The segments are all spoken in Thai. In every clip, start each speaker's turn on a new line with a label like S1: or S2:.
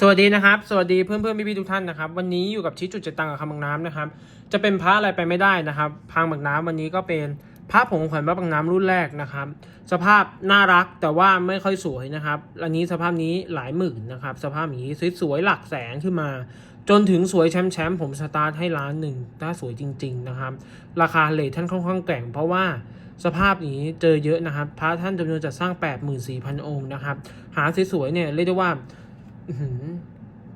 S1: สวัสดีนะครับ สวัสดีเพื่อนเพื่อนพี่พี่ๆทุกท่านนะครับ วันนี้อยู่กับชี้จุดเจตังกับคำบางน้ำนะครับ จะเป็นพระอะไรไปไม่ได้นะครับ พังบางน้ำวันนี้ก็เป็นพระผงขวัญพระบางน้ำรุ่นแรกนะครับ สภาพน่ารักแต่ว่าไม่ค่อยสวยนะครับอันนี้สภาพนี้หลายหมื่นนะครับ สภาพอย่างนี้สวยๆหลักแสนขึ้นมา จนถึงสวยแชมป์แชมป์ผมสตาร์ทให้ล้านหนึ่งถ้าสวยจริง ๆนะครับ ราคาเลทท่านค่อนข้างแกร่ง เพราะว่าสภาพนี้เจอเยอะนะครับ พระท่านจำนวนจัดสร้าง 84,000 องค์นะครับ หาสวยๆเนี่ยเรียกได้ว่า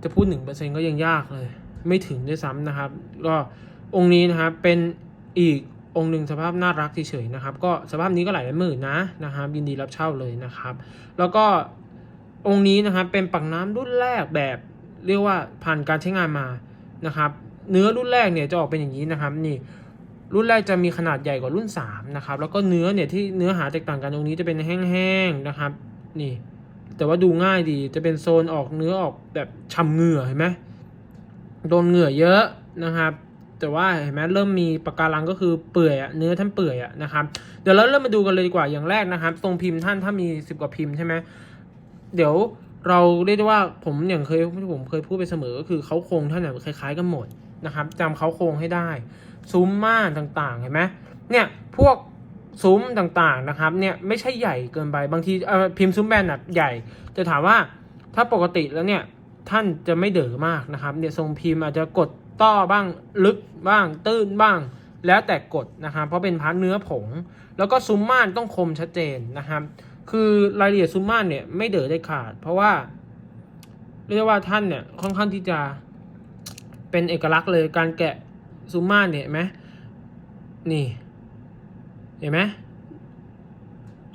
S1: จะพูดหนึ่งเปอร์เซ็นก็ยังยากเลย ไม่ถึงด้วยซ้ำนะครับ ก็องค์นี้นะครับเป็นอีกองค์หนึ่งสภาพน่ารักเฉยๆนะครับ ก็สภาพนี้ก็หลายหมื่นนะนะครับยินดีรับเช่าเลยนะครับ แล้วก็องค์นี้นะครับเป็นปักน้ำรุ่นแรกแบบเรียกว่าผ่านการใช้งานมานะครับ เนื้อรุ่นแรกเนี่ยจะออกเป็นอย่างนี้นะครับ นี่รุ่นแรกจะมีขนาดใหญ่กว่ารุ่น3นะครับแล้วก็เนื้อเนี่ยที่เนื้อหาแตกต่างกันตรงนี้จะเป็นแห้งๆนะครับ นี่ แต่ว่าดูง่ายดีจะเป็นโซนออกเนื้อออกแบบฉ่ำเหงื่อเห็นไหมโดนเหงื่อเยอะนะครับ แต่ว่าเห็นไหมเริ่มมีปะการังก็คือเปื่อยอะเนื้อท่านเปื่อยอะนะครับ เดี๋ยวเราเริ่มมาดูกันเลยดีกว่าอย่างแรกนะครับ ทรงพิมพ์ท่านถ้ามีสิบกว่าพิมพ์ใช่ไหมเดี๋ยวเราเรียกได้ว่าผมอย่างเคยที่ผมเคยพูดไปเสมอก็คือเขาโครงท่านเนี่ยคล้ายๆกันหมดนะครับจำเขาโครงให้ได้ ซุ้มม่านต่างๆเห็นไหมเนี่ยพวก ซุ้มต่างๆนะครับเนี่ยไม่ใช่ใหญ่เกินไปบางทีเอ่อพิมพ์ซุ้มแบนน่ะใหญ่ แต่ถามว่าถ้าปกติแล้วเนี่ยท่านจะไม่เด๋อมากนะครับเนี่ยทรงพิมพ์อาจจะกดต้อบ้างลึกบ้าง ตื้นบ้าง แล้วแต่กดนะครับเพราะเป็นพันเนื้อผง แล้วก็ซุ้มม่านต้องคมชัดเจนนะครับ คือรายละเอียดซุ้มม่านเนี่ยไม่เด๋อได้ขาด เพราะว่า เรียกว่าท่านเนี่ยค่อนข้างที่จะเป็นเอกลักษณ์เลยการแกะซูมม่านเนี่ยเห็นไหมนี่ เห็นไหม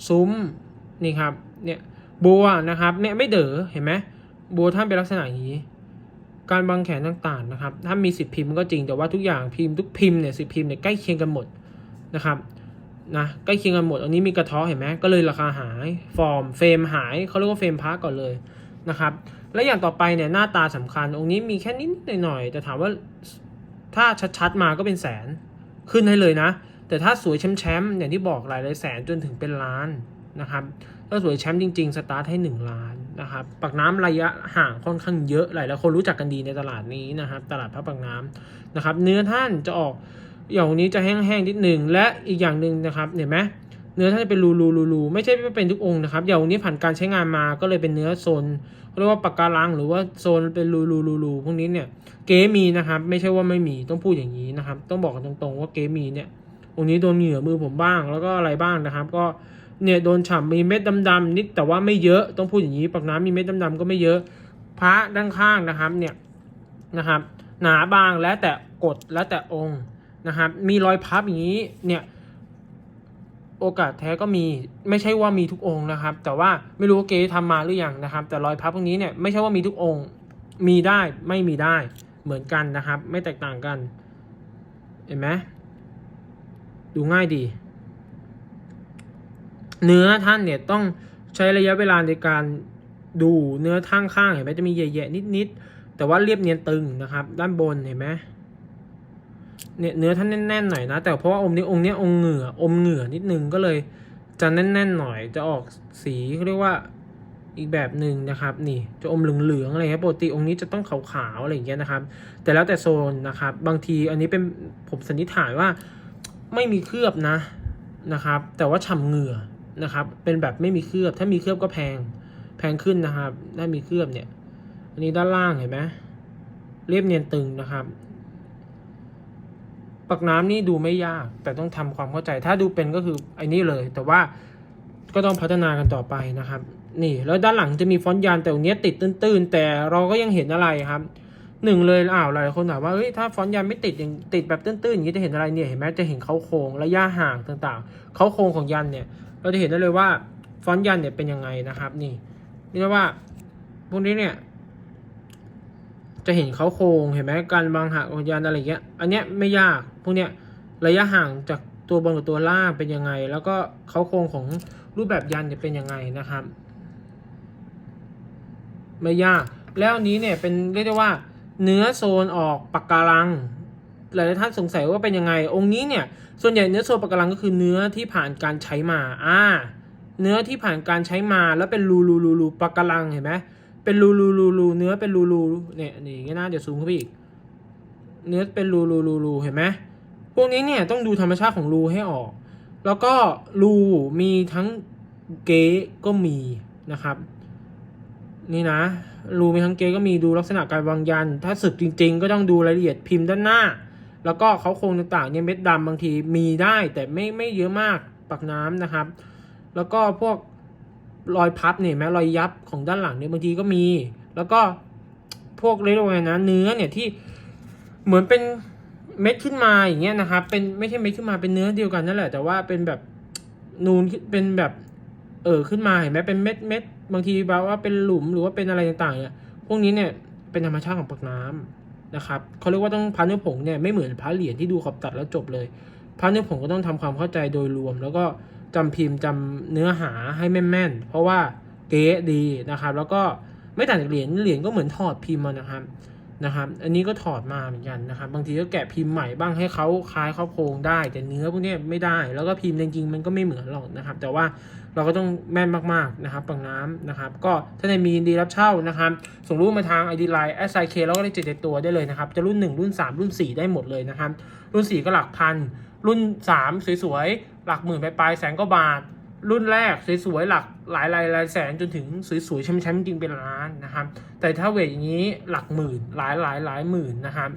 S1: ซุ้มนี่ครับเนี่ยบัวนะครับเนี่ยไม่เด๋อเห็นไหมบัวท่านเป็นลักษณะอย่างนี้ การบางแขนต่างๆนะครับถ้ามีสิบพิมพ์ก็จริงแต่ว่าทุกอย่างพิมพ์ทุกพิมพ์เนี่ยสิบพิมพ์เนี่ยใกล้เคียงกันหมดนะครับนะใกล้เคียงกันหมด อันนี้มีกระท้อเห็นไหมก็เลยราคาหายฟอร์มเฟรมหายเขาเรียกว่าเฟรมพาร์ก่อนเลยนะครับและอย่างต่อไปเนี่ยหน้าตาสำคัญ องค์นี้มีแค่นิดหน่อยๆแต่ถามว่าถ้าชัดๆมาก็เป็นแสนขึ้นให้เลยนะ แต่ถ้าสวยแชมป์ๆอย่างที่บอกหลายหลายแสนจนถึงเป็นล้านนะครับถ้าสวยแชมป์จริง ๆ สตาร์ทให้ 1 ล้านนะครับปักน้ำระยะห่างค่อนข้างเยอะหลายหลายคนรู้จักกันดีในตลาดนี้นะครับ ตลาดพระปักน้ำนะครับ เนื้อท่านจะออกอย่างนี้จะแห้งๆนิดหนึ่งและอีกอย่างหนึ่งนะครับเห็นไหมเนื้อท่านจะเป็นรูๆๆๆไม่ใช่เป็นทุกองค์นะครับอย่างนี้ผ่านการใช้งานมาก็เลยเป็นเนื้อโซนเรียกว่าปากการังหรือว่าโซนเป็นรูๆๆๆพวกนี้เนี่ยเก๋มีนะครับ ไม่ใช่ว่าไม่มีต้องพูดอย่างนี้นะครับ ต้องบอกกันตรงๆว่าเก๋มีเนี่ย องค์นี้โดนเหงื่อมือผมบ้างแล้วก็อะไรบ้างนะครับ ก็เนี่ยโดนฉ่ำมีเม็ดดำๆนิดแต่ว่าไม่เยอะต้องพูดอย่างนี้ปากน้ำมีเม็ดดำๆก็ไม่เยอะ พระด้านข้างนะครับเนี่ยนะครับ หนาบางแล้วแต่กดแล้วแต่องค์นะครับ มีรอยพับอย่างนี้เนี่ยโอกาสแท้ก็มีไม่ใช่ว่ามีทุกองค์นะครับ แต่ว่าไม่รู้ว่าเก๊ทำมาหรือยังนะครับ แต่รอยพับพวกนี้เนี่ยไม่ใช่ว่ามีทุกองค์ มีได้ไม่มีได้เหมือนกันนะครับ ไม่แตกต่างกัน เห็นไหม ดูง่ายดี เนื้อท่านเนี่ยต้องใช้ระยะเวลาในการดูเนื้อท่างข้างเห็นไหมจะมีแย่ๆนิดๆแต่ว่าเรียบเนียนตึงนะครับ ด้านบนเห็นไหมเนี่ยเนื้อท่านแน่นๆหน่อยนะ แต่เพราะว่าองค์นี้องค์นี้องค์เหงื่ออมเหงื่อนิดนึงก็เลยจะแน่นๆหน่อย จะออกสีเขาเรียกว่าอีกแบบหนึ่งนะครับ นี่จะอมเหลืองๆอะไรครับปกติองค์นี้จะต้องขาวๆอะไรอย่างเงี้ยนะครับ แต่แล้วแต่โซนนะครับ บางทีอันนี้เป็นผมสันนิษฐานว่า ไม่มีเคลือบนะนะครับ แต่ว่าฉ่ำเหงื่อนะครับ เป็นแบบไม่มีเคลือบ ถ้ามีเคลือบก็แพงแพงขึ้นนะครับ ถ้ามีเคลือบเนี่ย อันนี้ด้านล่างเห็นไหมเรียบเนียนตึงนะครับปักน้ำนี่ดูไม่ยาก แต่ต้องทำความเข้าใจ ถ้าดูเป็นก็คือไอ้นี่เลย แต่ว่าก็ต้องพัฒนากันต่อไปนะครับ นี่แล้วด้านหลังจะมีฟอนต์ยานแต่อันเนี้ยติดตื้นๆ แต่เราก็ยังเห็นอะไรครับ หนึ่งเลยอ้าวหลายคนถามว่าเฮ้ยถ้าฟอนต์ยานไม่ติดอย่างติดแบบตื้นๆอย่างนี้จะเห็นอะไรเนี่ยเห็นไหมจะเห็นเขาโครงระยะห่างต่างๆเขาโครงของยันเนี่ย เราจะเห็นได้เลยว่าฟอนต์ยันเนี่ยเป็นยังไงนะครับ นี่นี่เรียกว่าพวกนี้เนี่ย จะเห็นเขาโครงเห็นไหมการบางหักของยันอะไรเงี้ย อันเนี้ยไม่ยากพวกเนี้ยระยะห่างจากตัวบนกับตัวล่างเป็นยังไง แล้วก็เขาโครงของรูปแบบยันเนี่ยเป็นยังไงนะครับ ไม่ยากแล้วนี้เนี่ยเป็นเรียกได้ว่า เนื้อโซนออกปากการัง หลายท่านสงสัยว่าเป็นยังไง องค์นี้เนี่ย ส่วนใหญ่เนื้อโซนปากการังก็คือเนื้อที่ผ่านการใช้มา อ่า เนื้อที่ผ่านการใช้มาแล้วเป็นรูรูรูรูปากการังเห็นไหมเป็นรูรูรูรูเนื้อเป็นรูรูเนี่ยนี่อย่างเงี้ยนะเดี๋ยวซูมเข้าไปอีก เนื้อเป็นรูรูรูรูเห็นไหมพวกนี้เนี่ยต้องดูธรรมชาติของรูให้ออก แล้วก็รูมีทั้งเก๊ก็มีนะครับ นี่นะ รูมีทั้งเก๊ก็มีดูลักษณะการวางยัน ถ้าสึกจริง ๆ ก็ต้องดูรายละเอียดพิมพ์ด้านหน้า แล้วก็เขาโครงต่างๆเนี่ยเม็ดดำบางทีมีได้แต่ไม่ไม่เยอะมากปักน้ำนะครับ แล้วก็พวกรอยพับเนี่ยแม้รอยยับของด้านหลังเนี่ยบางทีก็มี แล้วก็พวกเรียกว่าไงนะเนื้อเนี่ยที่เหมือนเป็นเม็ดขึ้นมาอย่างเงี้ยนะครับ เป็นไม่ใช่เม็ดขึ้นมาเป็นเนื้อเดียวกันนั่นแหละ แต่ว่าเป็นแบบนูนเป็นแบบ เออขึ้นมาเห็นไหมเป็นเม็ดเม็ด บางทีแบบว่าเป็นหลุมหรือว่าเป็นอะไรต่างๆเนี่ยพวกนี้เนี่ยเป็นธรรมชาติของปักน้ำนะครับเขาเรียกว่าต้องพันเนื้อผงเนี่ยไม่เหมือนพระเหรียญที่ดูขอบตัดแล้วจบเลยพันเนื้อผงก็ต้องทำความเข้าใจโดยรวม แล้วก็จำพิมพ์จำเนื้อหาให้แม่นๆเพราะว่าเก๊ดีนะครับ แล้วก็ไม่ต่างจากเหรียญเหรียญก็เหมือนถอดพิมพ์มานะครับนะครับ อันนี้ก็ถอดมาเหมือนกันนะครับ บางทีก็แกะพิมพ์ใหม่บ้างให้เขาคล้ายเขาโครงได้ แต่เนื้อพวกนี้ไม่ได้ แล้วก็พิมพ์จริงๆมันก็ไม่เหมือนหรอกนะครับ แต่ว่า เราก็ต้องแม่นมากๆนะครับปังน้ำนะครับก็ถ้าในมีดีรับเช่านะครับส่งรูปมาทาง ID Line s i k แล้วก็ได้เจ็ดตัวได้เลยนะครับจะรุ่น 1 รุ่น 3 รุ่น 4 ได้หมดเลยนะครับรุ่น 4 ก็หลักพัน รุ่น 3 สวยๆ หลักหมื่นไปลายๆแสนก็บาท รุ่นแรกสวยๆ หลักหลายหลายหลายแสนจนถึงสวยๆแชมป์ๆจริงเป็นล้านนะครับแต่ถ้าเวทอย่างนี้หลักหมื่นหลายหลายหลายหมื่นนะครับ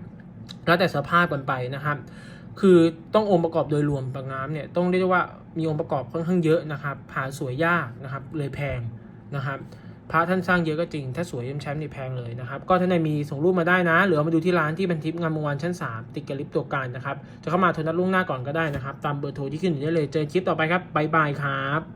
S1: แล้วแต่สภาพกันไปนะครับ คือต้ององค์ประกอบโดยรวมปางน้ำเนี่ยต้องเรียกว่ามีองค์ประกอบค่อนข้างเยอะนะครับผาสวยยากนะครับเลยแพงนะครับพระท่านสร้างเยอะก็จริง ถ้าสวยเยี่ยมแชมป์นี่แพงเลยนะครับ ก็ท่านใดมีส่งรูปมาได้นะ หรือมาดูที่ร้านที่บันทิปงานมงวันชั้น 3 ติดกับลิฟต์ตัวการนะครับ จะเข้ามาโทรนัดล่วงหน้าก่อนก็ได้นะครับ ตามเบอร์โทรที่ขึ้นอยู่ได้เลย เจอคลิปต่อไปครับ บ๊ายบายครับ